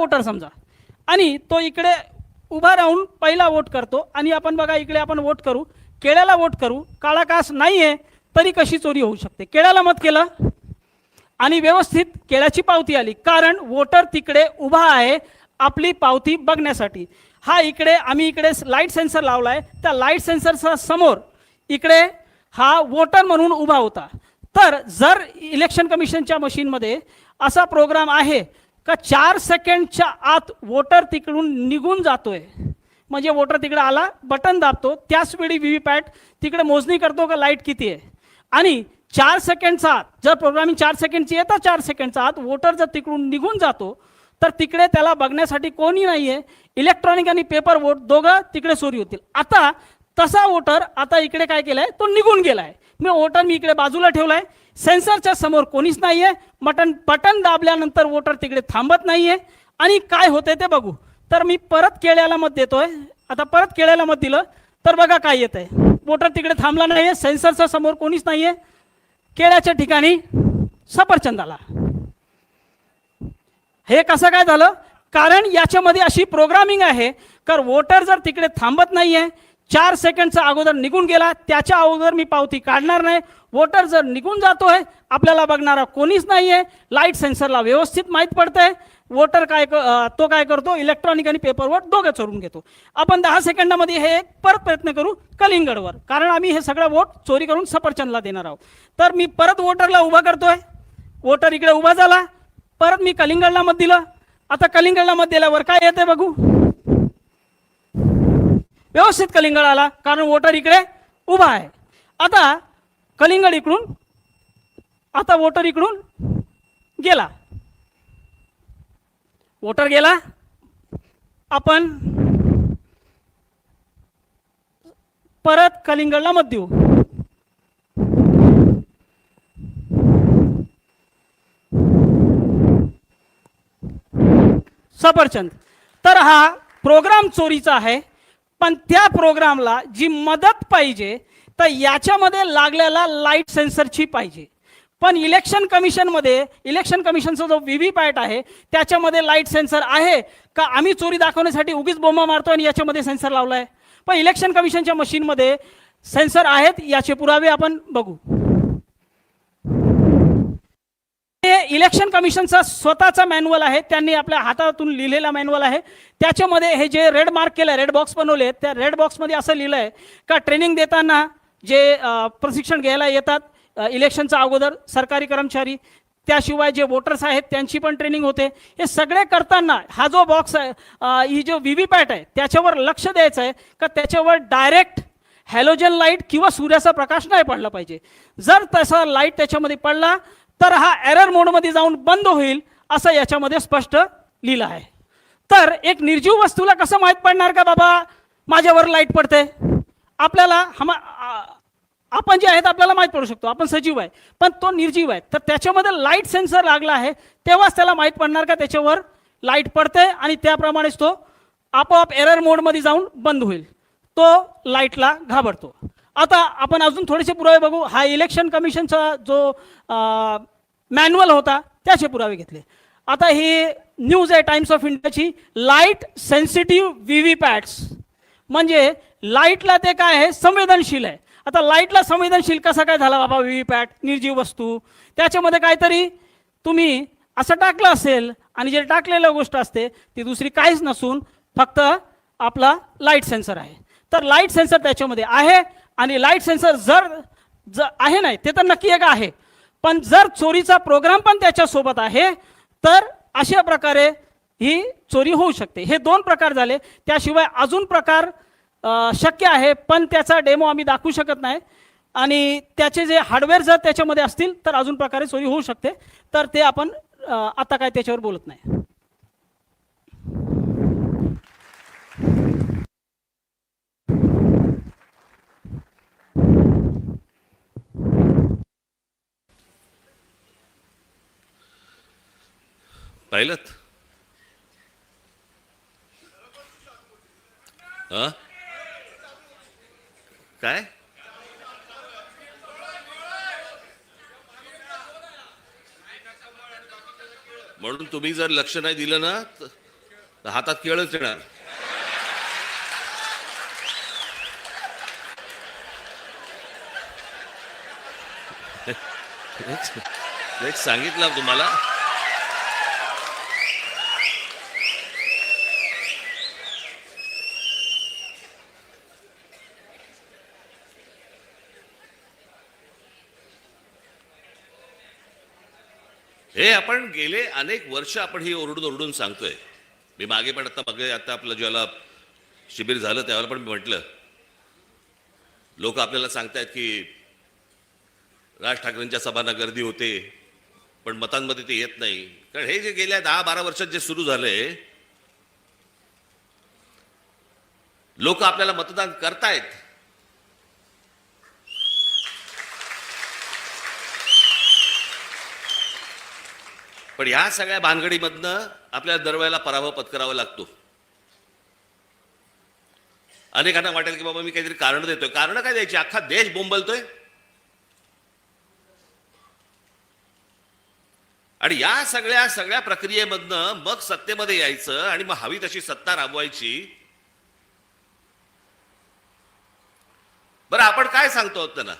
Voter समजा. आणि तो इकडे उभा राहून पहिला वोट करतो. आणि आपण बघा इकडे आपण वोट करू. केळ्याला वोट करू. काळा कास नाही आहे तरी कशी चोरी होऊ शकते? केळ्याला मत केलं? आणि व्यवस्थित केळ्याची पावती आली. कारण वोटर तिकडे उभा आहे आपली पावती बघण्यासाठी. हा इकडे आम्ही इकडे लाइट सेन्सर लावला आहे त्या लाइट सेन्सरचा समोर इकडे हा वोटर म्हणून उभा होता. तर जर इलेक्शन कमिशनच्या मशीनमध्ये असा प्रोग्राम आहे का चार सेकंडच्या आत वोटर तिकडून निघून जातोय. म्हणजे वोटर तिकडे आला बटन दाबतो त्याच वेळी व्ही व्ही पॅट तिकडे मोजणी करतो का लाइट किती आहे. आणि चार सेकंडचा आत जर प्रोग्रामिंग चार सेकंडची येतं चार सेकंडचा आत वोटर जर तिकडून निघून जातो तर तिकडे त्याला बघण्यासाठी कोणी नाही आहे इलेक्ट्रॉनिक आणि पेपर वोट दोघं तिकडे चोरी होतील. आता तसा वोटर आता इकडे काय केलाय? तो निघून गेलाय. मी वोटर मी इकडे बाजूला ठेवलाय. सेन्सरच्या समोर कोणीच नाहीये. बटन बटन दाबल्यानंतर वोटर तिकडे थांबत नाहीये. आणि काय होते ते बघू. तर मी परत केळ्याला मत देतोय. आता परत केळ्याला मत दिलं. तर बघा काय येत आहे वोटर तिकडे थांबला नाहीये. सेन्सरच्या समोर कोणीच नाहीये. केळ्याच्या ठिकाणी सफरचंदाला. हे कसं काय झालं? कारण याच्यामध्ये अशी प्रोग्रामिंग आहे. तर वोटर जर तिकडे थांबत नाहीये चार सेकंडचा अगोदर निघून गेला. त्याच्या अगोदर मी पावती काढणार नाही. वोटर जर निघून जातोय आपल्याला बघणारा कोणीच नाही आहे लाइट सेन्सरला व्यवस्थित माहीत पडतंय. वोटर काय क- तो काय करतो? इलेक्ट्रॉनिक आणि पेपर वोट दोघं चोरून घेतो. आपण दहा सेकंदामध्ये हे एक परत प्रयत्न करू कलिंगडवर. कारण आम्ही हे सगळं वोट चोरी करून सफरचंदला देणार आहोत. तर मी परत वोटरला उभा करतोय. वोटर इकडे उभा झाला. परत मी कलिंगडला मत दिलं. आता कलिंगडला मत दिल्यावर काय येते बघू. व्यवस्थित कलिंगड आला कारण वोटर इकडे उभा आहे. आता कलिंगड इकडून आता वोटर इकडून गेला. वोटर गेला. आपण परत कलिंगडला मत देऊ. सफरचंद. तर हा प्रोग्राम चोरीचा आहे. पण त्या प्रोग्रामला जी मदत पाहिजे तर याच्यामध्ये लागलेला लाइट सेन्सरची पाहिजे. पण इलेक्शन कमिशनमध्ये इलेक्शन कमिशनचा जो व्ही व्ही पॅट आहे त्याच्यामध्ये लाइट सेन्सर आहे का? आम्ही चोरी दाखवण्यासाठी उगीच बोंबा मारतो आणि याच्यामध्ये सेन्सर लावला आहे पण इलेक्शन कमिशनच्या मशीनमध्ये सेन्सर आहेत याचे पुरावे आपण बघू हे इलेक्शन कमिशनचा स्वतःचा मॅन्युअल आहे त्यांनी आपल्या हातातून लिहिलेला मॅन्युअल आहे. त्याच्यामध्ये हे जे रेड मार्क केलं रेड बॉक्स बनवले आहेत, त्या रेड बॉक्समध्ये असं लिहिलं आहे का ट्रेनिंग देताना जे प्रशिक्षण घ्यायला येतात इलेक्शनचा अगोदर सरकारी कर्मचारी त्याशिवाय जे वोटर्स आहेत त्यांची पण ट्रेनिंग होते. हे सगळे करताना हा जो बॉक्स आहे ही जो व्ही व्ही पॅट आहे त्याच्यावर लक्ष द्यायचं आहे का त्याच्यावर डायरेक्ट हॅलोजन लाइट किंवा सूर्याचा प्रकाश नाही पडला पाहिजे. जर तसा लाइट त्याच्यामध्ये पडला तर हा एरर मोडमध्ये जाऊन बंद होईल असं याच्यामध्ये स्पष्ट लिहिलं आहे. तर एक निर्जीव वस्तूला कसं माहीत पडणार का बाबा? माझ्यावर लाइट पडते आपल्याला हमा आपण जे आहेत आपल्याला माहीत पडू शकतो आपण सजीव आहे. पण तो निर्जीव आहे. तर त्याच्यामध्ये लाइट सेन्सर लागला आहे तेव्हाच त्याला माहीत पडणार का त्याच्यावर लाइट पडते आणि त्याप्रमाणेच तो आपोआप एरर मोडमध्ये जाऊन बंद होईल. तो लाईटला घाबरतो. आता आपण अजून थोडेसे पुरावे बघू. हा इलेक्शन कमिशनचा जो मॅन्युअल होता त्याचे पुरावे घेतले. आता ही न्यूज आहे टाइम्स ऑफ इंडियाची लाइट सेन्सिटिव्ह व्ही व्ही पॅट्स म्हणजे लाईटला ते काय आहे? संवेदनशील आहे. आता लाईटला संवेदनशील कसा काय झाला बाबा व्ही व्ही पॅट निर्जीव वस्तू. त्याच्यामध्ये काहीतरी तुम्ही असं टाकलं असेल आणि जे टाकलेलं गोष्ट असते ती दुसरी काहीच नसून फक्त आपला लाइट सेन्सर आहे. तर लाइट सेन्सर त्याच्यामध्ये आहे. आणि लाइट सेन्सर जर ज आहे नाही ते तर नक्की एक आहे. पण जर चोरीचा प्रोग्राम पण त्याच्यासोबत आहे तर अशा प्रकारे ही चोरी होऊ शकते. हे दोन प्रकार झाले. त्याशिवाय अजून प्रकार शक्य आहे पण त्याचा डेमो आम्ही दाखवू शकत नाही. आणि त्याचे जे हार्डवेअर जर त्याच्यामध्ये असतील तर अजून प्रकारे चोरी होऊ शकते. तर ते आपण आता काय त्याच्यावर बोलत नाही. पाहिलं हा काय म्हणून तुम्ही जर लक्ष नाही दिलं ना तर हातात केळच येणार. सांगितलं तुम्हाला? हे आपण गेले अनेक वर्ष आपण ही ओरडून ओरडून सांगतोय. मी मागे पण आता मागे आता आपलं ज्याला शिबिर झालं त्यावेळेला पण मी म्हटलं. लोक आपल्याला सांगतायत की राज ठाकरेंच्या सभांना गर्दी होते पण मतांमध्ये ते येत नाही. कारण हे जे गेल्या दहा बारा वर्षात जे सुरू झालंय लोक आपल्याला मतदान करतायत. पण ह्या सगळ्या भानगडीमधनं आपल्याला दरवेळेला पराभव पत्करावा लागतो. अनेकांना वाटेल की बाबा मी काहीतरी कारण देतोय. कारण काय द्यायची? अख्खा देश बोंबलतोय. आणि या सगळ्या सगळ्या प्रक्रियेमधनं मग सत्तेमध्ये यायचं आणि मग हवी तशी सत्ता राबवायची. बरं आपण काय सांगतो आहोत त्यांना?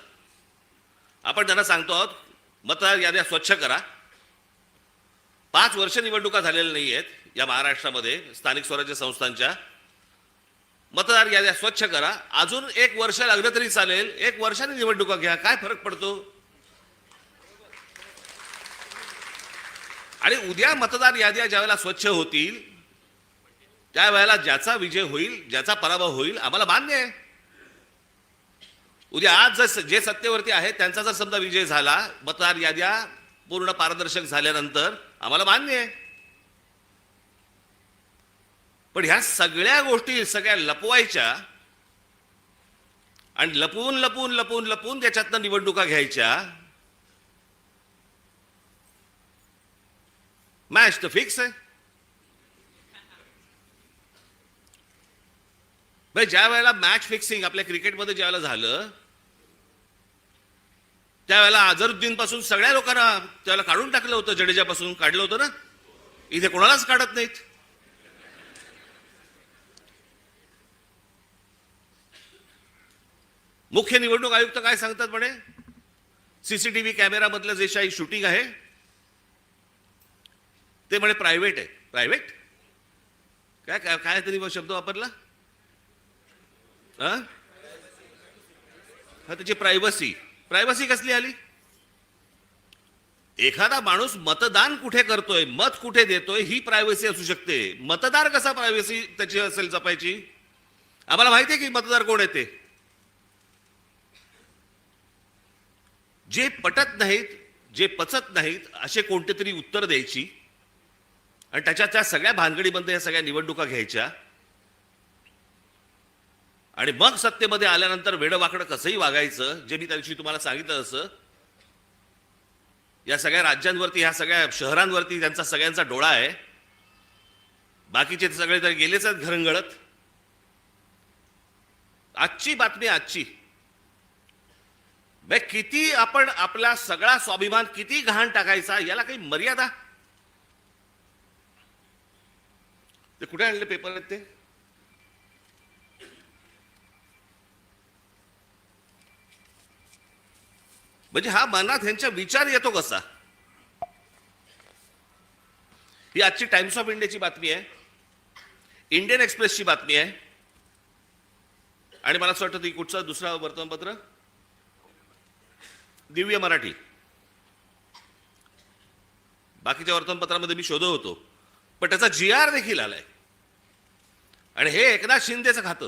आपण त्यांना सांगतो आहोत मतदार याद्या स्वच्छ करा. पाच वर्ष निवडणुका झालेल्या नाही आहेत या महाराष्ट्रामध्ये स्थानिक स्वराज्य संस्थांच्या. मतदार याद्या स्वच्छ करा. अजून एक वर्ष लागलं तरी चालेल. एक वर्षाने निवडणुका घ्या. काय फरक पडतो? आणि उद्या मतदार याद्या ज्यावेळेला स्वच्छ होतील त्यावेळेला ज्याचा विजय होईल ज्याचा पराभव होईल आम्हाला मान्य आहे. उद्या आज जर जे सत्तेवरती आहेत त्यांचा जर समजा विजय झाला मतदार याद्या पूर्ण पारदर्शक झाल्यानंतर आम्हाला मान्य आहे. पण ह्या सगळ्या गोष्टी सगळ्या लपवायच्या आणि लपवून लपवून लपवून लपवून त्याच्यातनं निवडणुका घ्यायच्या. मॅच तर फिक्स आहे. म्हणजे ज्या वेळेला मॅच फिक्सिंग आपल्या क्रिकेटमध्ये ज्या वेळेला झालं त्यावेळेला अझरुद्दीनपासून सगळ्या लोकांना त्यावेळेला काढून टाकलं होतं जडेजापासून काढलं होतं ना. इथे कोणालाच काढत नाहीत. मुख्य निवडणूक आयुक्त काय सांगतात म्हणे? सीसीटीव्ही कॅमेरामधलं जे काही शूटिंग आहे ते म्हणे प्रायव्हेट आहे. प्रायव्हेट? काय काय काय तरी शब्द वापरला? हा? हा त्याची प्रायव्हसी. प्रायव्हसी कसली आली? एखादा माणूस मतदान कुठे करतोय मत कुठे देतोय ही प्रायव्हसी असू शकते. मतदार कसा प्रायव्हसी त्याची असेल जपायची? आम्हाला माहिती आहे की मतदार कोण येते जे पटत नाहीत जे पचत नाहीत असे कोणते तरी उत्तर द्यायची आणि त्याच्या त्या सगळ्या भानगडीमध्ये या सगळ्या निवडणुका घ्यायच्या. आणि मग सत्तेमध्ये आल्यानंतर वेडवाकडं कसंही वागायचं जे मी त्या दिवशी तुम्हाला सांगितलं असं या सगळ्या राज्यांवरती ह्या सगळ्या शहरांवरती त्यांचा सगळ्यांचा डोळा आहे. बाकीचे तर सगळे तर गेलेच आहेत घरंगळत. आजची बातमी आजची. बे किती आपण आपला सगळा स्वाभिमान किती घाण टाकायचा याला काही मर्यादा? ते कुठे आणले पेपर आहेत ते? म्हणजे हा मनात ह्यांचा विचार येतो कसा? ही आजची टाइम्स ऑफ इंडियाची बातमी आहे. इंडियन एक्सप्रेसची बातमी आहे. आणि मला असं वाटतं ती कुठचं? दुसरा वर्तमानपत्र? दिव्य मराठी. बाकीच्या वर्तमानपत्रामध्ये मी शोधत होतो. पण त्याचा जी आर देखील आलाय. आणि हे एकनाथ शिंदेचं खातं.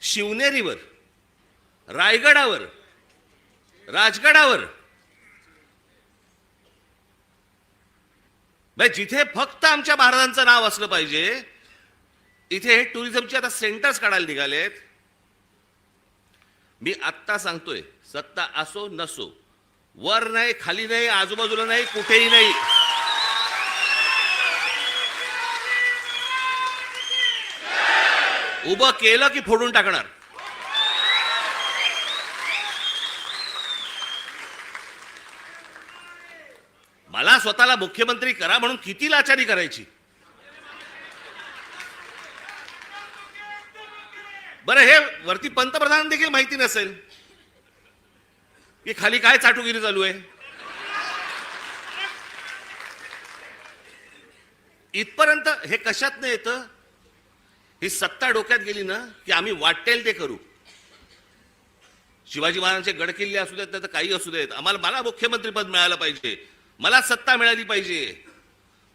शिवनेरीवर रायगडावर राजगडावर. जिथे फक्त आमच्या महाराजांचं नाव असलं पाहिजे इथे हे टुरिझमचे आता सेंटर्स काढायला निघालेत. मी आत्ता सांगतोय सत्ता असो नसो वर नाही खाली नाही आजूबाजूला नाही कुठेही नाही. उभं केलं की फोडून टाकणार. मला स्वतःला मुख्यमंत्री करा म्हणून किती लाचारी करायची? बरं हे वरती पंतप्रधान देखील माहिती नसेल की खाली काय चाटुगिरी चालू आहे. इथपर्यंत हे कशात नाही येतं? ही सत्ता डोक्यात गेली ना की आम्ही वाटेल ते करू. शिवाजी महाराजांचे गडकिल्ले असू देत तर काही असू देत. आम्हाला मला मुख्यमंत्रीपद मिळालं पाहिजे. मला सत्ता मिळाली पाहिजे.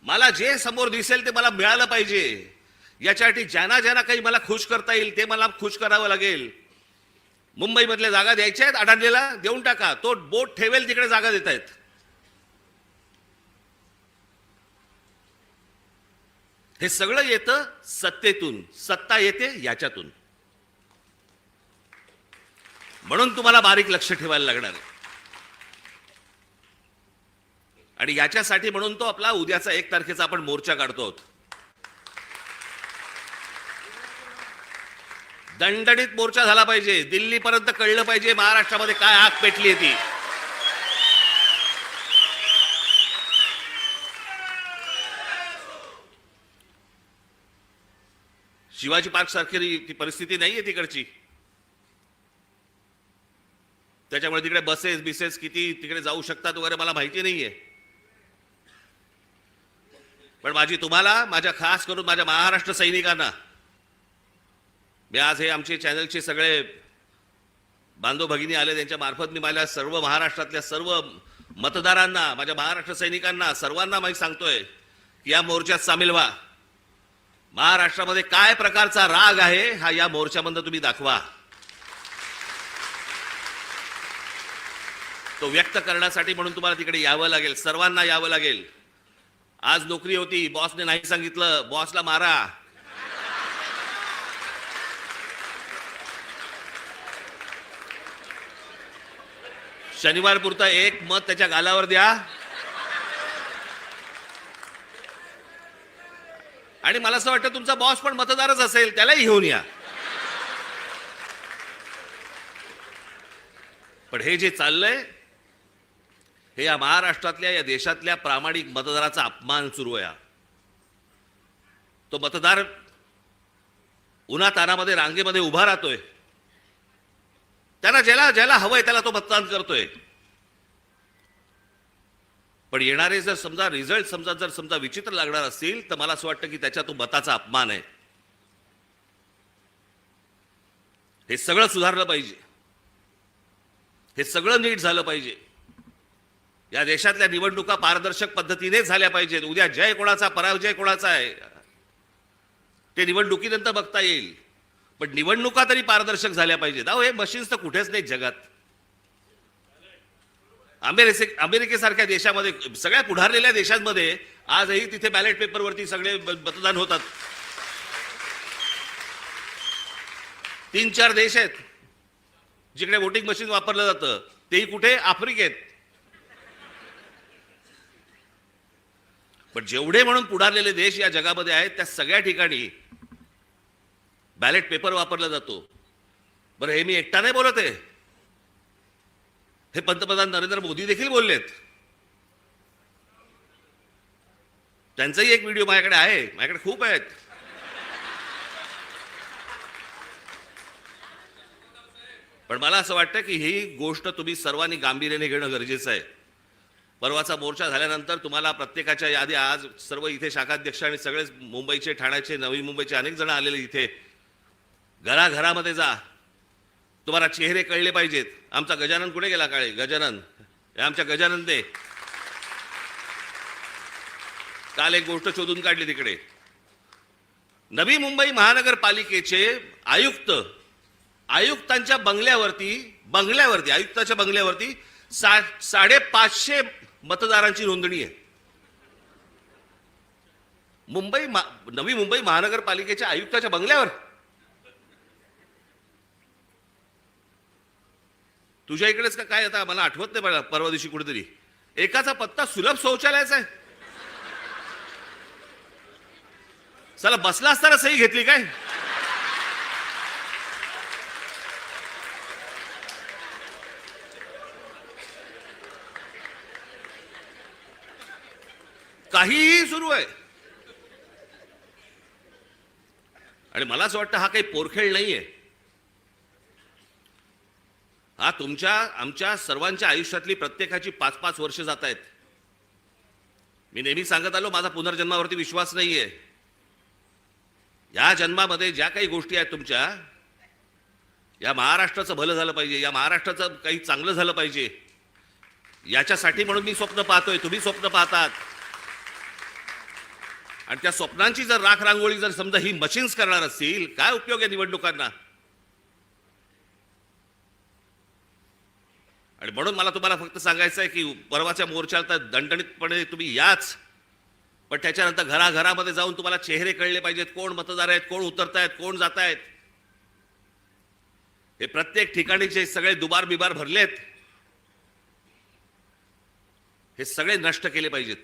मला जे समोर दिसेल ते मला मिळालं पाहिजे. याच्यासाठी ज्यांना ज्यांना काही मला खुश करता येईल ते मला खुश करावं लागेल. मुंबईमधल्या जागा द्यायच्या आहेत अडाणलेला देऊन टाका. तो बोट ठेवेल तिकडे जागा देत आहेत हे सगळं येतं सत्तेतून. सत्ता येते याच्यातून. म्हणून तुम्हाला बारीक लक्ष ठेवायला लागणार. आहे आणि याच्यासाठी म्हणून तो आपला उद्याचा एक तारखेचा आपण मोर्चा काढतो आहोत. दणदणीत मोर्चा झाला पाहिजे. दिल्लीपर्यंत कळलं पाहिजे महाराष्ट्रामध्ये काय आग पेटली ती. शिवाजी पार्क सारखी ती परिस्थिती नाहीये तिकडची. त्याच्यामुळे तिकडे बसेस बिसेस किती तिकडे जाऊ शकतात वगैरे मला माहिती नाहीये. पण माझी तुम्हाला माझ्या खास करून माझ्या महाराष्ट्र सैनिकांना मी आज हे आमचे चॅनलचे सगळे बांधव भगिनी आले त्यांच्या मार्फत मी माझ्या सर्व महाराष्ट्रातल्या सर्व मतदारांना माझ्या महाराष्ट्र सैनिकांना सर्वांना माहीत सांगतोय की या मोर्चात सामील व्हा. महाराष्ट्रामध्ये काय प्रकारचा राग आहे हा या मोर्चामधनं तुम्ही दाखवा. तो व्यक्त करण्यासाठी म्हणून तुम्हाला तिकडे यावं लागेल सर्वांना यावं लागेल. आज नोकरी होती बॉसने नाही सांगितलं बॉसला मारा. शनिवार पुरता एक मत त्याच्या गालावर द्या. आणि मला असं वाटतं तुमचा बॉस पण मतदारच असेल त्यालाही घेऊन या. पण हे जे चाललंय हे या महाराष्ट्रातल्या या देशातल्या प्रामाणिक मतदाराचा अपमान सुरू आहे तो मतदार उन्हा तानामध्ये रांगेमध्ये उभा राहतोय. त्याला ज्याला ज्याला हवंय त्याला तो मतदान करतोय. पण येणारे जर समजा रिझल्ट समजा जर समजा विचित्र लागणार असतील तर मला असं वाटतं की त्याच्या तो मताचा अपमान आहे. हे सगळं सुधारलं पाहिजे. हे सगळं नीट झालं पाहिजे. या देशातल्या निवडणुका पारदर्शक पद्धतीने झाल्या पाहिजेत. उद्या जय कोणाचा पराजय कोणाचा आहे? ते निवडणुकीनंतर बघता येईल. पण निवडणुका तरी पारदर्शक झाल्या पाहिजेत. अहो हे मशीन्स तर कुठेच नाहीत जगात. अमेरिके अमेरिकेसारख्या देशामध्ये सगळ्या पुढारलेल्या देशांमध्ये आजही तिथे बॅलेट पेपरवरती सगळे मतदान होतात. तीन चार देश आहेत जिकडे वोटिंग मशीन वापरलं जातं तेही कुठे? आफ्रिकेत. पण जेवढे म्हणून पुढारलेले देश या जगामध्ये आहेत त्या सगळ्या ठिकाणी बॅलेट पेपर वापरला जातो. बरं हे मी एकटा नाही बोलत आहे. हे पंतप्रधान नरेंद्र मोदी देखील बोललेत. त्यांचाही एक व्हिडिओ माझ्याकडे आहे. माझ्याकडे खूप आहेत. पण मला असं वाटतं की ही गोष्ट तुम्ही सर्वांनी गांभीर्याने घेणं गरजेचं आहे. परवाचा मोर्चा झाल्यानंतर तुम्हाला प्रत्येकाच्या यादी आज सर्व इथे शाखाध्यक्ष आणि सगळेच मुंबईचे ठाण्याचे नवी मुंबईचे अनेक जण आलेले इथे. घराघरामध्ये जा. तुम्हाला चेहरे कळले पाहिजेत. आमचा गजानन कुठे गेला काळे? गजानन. हे आमच्या गजानन दे काल एक गोष्ट शोधून काढली तिकडे. नवी मुंबई महानगरपालिकेचे आयुक्त आयुक्तांच्या बंगल्यावरती बंगल्यावरती आयुक्ताच्या बंगल्यावरती सा साडेपाचशे मतदारांची नोंदणी आहे. मुंबई मा- नवी मुंबई महानगरपालिकेच्या आयुक्ताच्या बंगल्यावर. तुझ्या इकडेच का काय आता? मला आठवत नाही परवा दिवशी कुठेतरी. एकाचा पत्ता सुलभ शौचालयाचा आहे. चला बसला असताना सही घेतली काय? काहीही सुरू आहे. आणि मला असं वाटतं हा काही पोरखेळ नाहीये. हा तुमच्या आमच्या सर्वांच्या आयुष्यातली प्रत्येकाची पाच पाच वर्ष जात आहेत मी नेहमी सांगत आलो माझा पुनर्जन्मावरती विश्वास नाही आहे या जन्मामध्ये ज्या काही गोष्टी आहेत तुमच्या या महाराष्ट्राचं भलं झालं पाहिजे या महाराष्ट्राचं काही चांगलं झालं पाहिजे याच्यासाठी म्हणून मी स्वप्न पाहतोय. तुम्ही स्वप्न पाहतात. आणि त्या स्वप्नांची जर राख रांगोळी जर समजा ही मशीन्स करणार असतील काय उपयोग आहे निवडणुकांना? आणि म्हणून मला तुम्हाला फक्त सांगायचं आहे की परवाच्या मोर्चाला तर दणदणीतपणे तुम्ही याच. पण त्याच्यानंतर घराघरामध्ये जाऊन तुम्हाला चेहरे कळले पाहिजेत कोण मतदार आहेत कोण उतरतायत कोण जात आहेत हे प्रत्येक ठिकाणी जे सगळे दुबार बिबार भरलेत हे सगळे नष्ट केले पाहिजेत.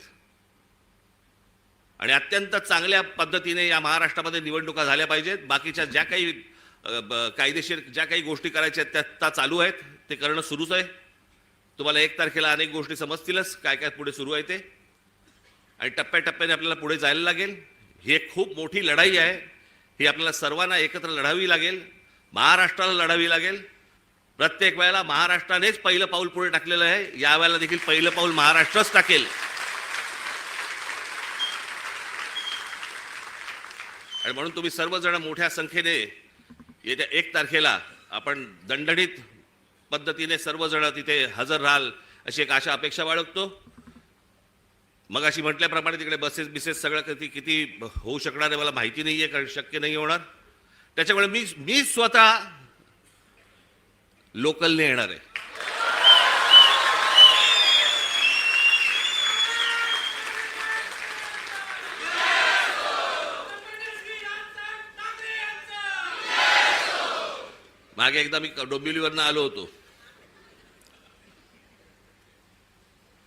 आणि अत्यंत चांगल्या पद्धतीने या महाराष्ट्रामध्ये निवडणुका झाल्या पाहिजेत. बाकीच्या ज्या काही ब- कायदेशीर ज्या काही गोष्टी करायच्या आहेत त्या त्या चालू आहेत. ते करणं सुरूच आहे. तुम्हाला एक तारखेला अनेक गोष्टी समजतीलच काय काय पुढे सुरू आहे ते. आणि टप्प्याटप्प्याने आपल्याला पुढे जायला लागेल. ही एक खूप मोठी लढाई आहे. ही आपल्याला सर्वांना एकत्र लढावी लागेल. महाराष्ट्राला लढावी लागेल. प्रत्येक वेळेला महाराष्ट्रानेच पहिलं पाऊल पुढे टाकलेलं आहे. या वेळेला देखील पहिलं पाऊल महाराष्ट्रच टाकेल. आणि म्हणून तुम्ही सर्वजण मोठ्या संख्येने येत्या एक तारखेला आपण दणदणीत पद्धतीने सर्वजण तिथे हजर राहाल अशी एक आशा अपेक्षा बाळगतो. मग अशी म्हटल्याप्रमाणे तिकडे बसेस बिसेस सगळं किती किती होऊ शकणार आहे मला माहिती नाही आहे कारण शक्य नाही होणार. त्याच्यामुळे मी मी स्वतः लोकलने येणार आहे. मागे एकदा मी डोंबिवलीवरनं आलो होतो.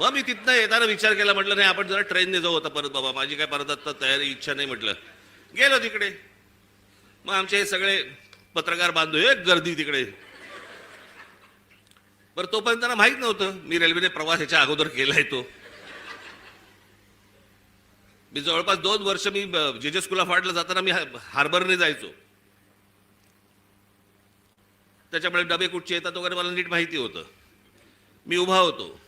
मग मी तिथनं येताना विचार केला म्हटलं नाही आपण जरा ट्रेनने जाऊ होता परत बाबा. माझी काय परत आता तयारी इच्छा नाही म्हटलं. गेलो तिकडे. मग आमचे हे सगळे पत्रकार बांधू एक गर्दी तिकडे. बरं तोपर्यंत त्यांना माहीत नव्हतं मी रेल्वेने प्रवास ह्याच्या अगोदर केलाय तो. मी जवळपास दोन वर्ष मी जे जे स्कूल ऑफ आर्टला जाताना मी हार्बरने जायचो. त्याच्यामुळे डबे कुठचे येतात वगैरे मला नीट माहिती होतं. मी उभा होतो.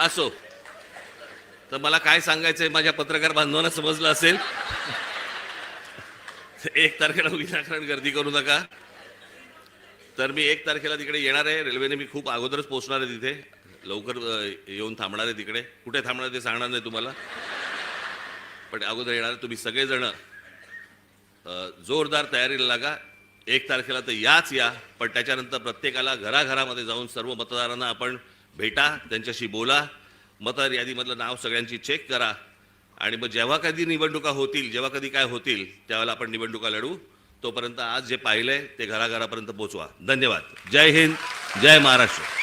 असो. तर मला काय सांगायचंय माझ्या पत्रकार बांधवांना समजलं असेल? एक तारखेला विनाकारण गर्दी करू नका. तर मी एक तारखेला तिकडे येणार आहे. रेल्वेने मी खूप अगोदरच पोहोचणार आहे तिथे. लवकर येऊन थांबणार आहे तिकडे. कुठे थांबणार ते सांगणार नाही तुम्हाला. पण अगोदर येणार तुम्ही सगळेजण. जोरदार तयारीला लागा. एक तारखेला तर याच या. पण त्याच्यानंतर प्रत्येकाला घराघरामध्ये जाऊन सर्व मतदारांना आपण भेटा त्यांच्याशी बोला मतदार यादीमधलं नाव सगळ्यांची चेक करा. आणि मग जेव्हा कधी निवडणुका होतील जेव्हा कधी काय होतील त्यावेळेला आपण निवडणुका लढू. तोपर्यंत आज जे पाहिलंय ते घराघरापर्यंत पोचवा. धन्यवाद. जय हिंद जय महाराष्ट्र.